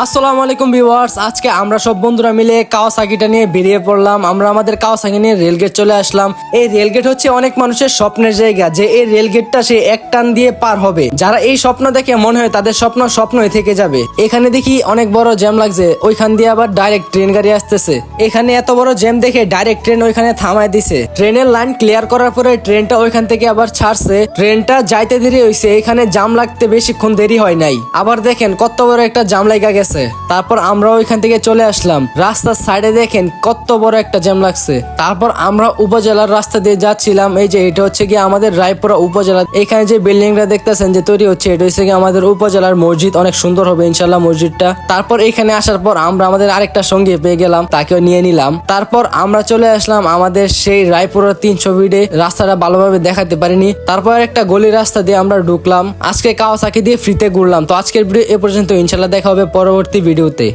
আসসালামু আলাইকুম ভিউয়ার্স, আজকে আমরা সব বন্ধুরা মিলে কাওয়াসাকিটা নিয়ে বেরিয়ে পড়লাম। আমরা আমাদের কাওয়াসাকি নিয়ে রেলগেট চলে আসলাম। এই রেলগেট হচ্ছে অনেক মানুষের স্বপ্নের জায়গা। যে এই রেলগেটটা সে এক টান দিয়ে পার হবে। যারা এই স্বপ্ন দেখে মনে হয় তাদের স্বপ্ন স্বপ্নই থেকে যাবে। এখানে দেখি অনেক বড় জ্যাম লাগছে। ওইখান দিয়ে আবার ডাইরেক্ট ট্রেন গাড়ি আসতেছে। এখানে এত বড় জ্যাম দেখে ডাইরেক্ট ট্রেন ওইখানে থামায় দিছে। ট্রেনের লাইন ক্লিয়ার করার পরে ট্রেনটা ওইখান থেকে আবার ছাড়ছে। ট্রেনটা যাইতে দেরি হয়েছে এখানে জাম লাগতে বেশিক্ষণ দেরি হয় নাই। আবার দেখেন কত বড় একটা জাম লাগা গেছে। তারপর আমরা ওইখান থেকে চলে আসলাম। রাস্তার সাইডে দেখেন কত বড় একটা জ্যাম লাগছে। তারপর আমরা উপজেলার রাস্তা দিয়ে যাচ্ছিলাম। এই যে এটা হচ্ছে কি আমাদের রায়পুরা উপজেলা। এখানে যে বিল্ডিংটা দেখতেছেন যে তৈরি হচ্ছে, এটা হচ্ছে আমাদের উপজেলার মসজিদ। অনেক সুন্দর হবে ইনশাল্লাহ মসজিদটা। তারপর এখানে আসার পর আমরা আমাদের আরেকটা সঙ্গী পেয়ে গেলাম, তাকেও নিয়ে নিলাম। তারপর আমরা চলে আসলাম আমাদের সেই রায়পুরের তিনশো বিডে। রাস্তাটা ভালোভাবে দেখাতে পারিনি। তারপর একটা গলি রাস্তা দিয়ে আমরা ঢুকলাম। আজকে কাওয়াসাকি দিয়ে ফ্রিতে ঘুরলাম। তো আজকের ভিডিও এ পর্যন্ত। ইনশাল্লাহ দেখা হবে পরবর্তী ভিডিওতে।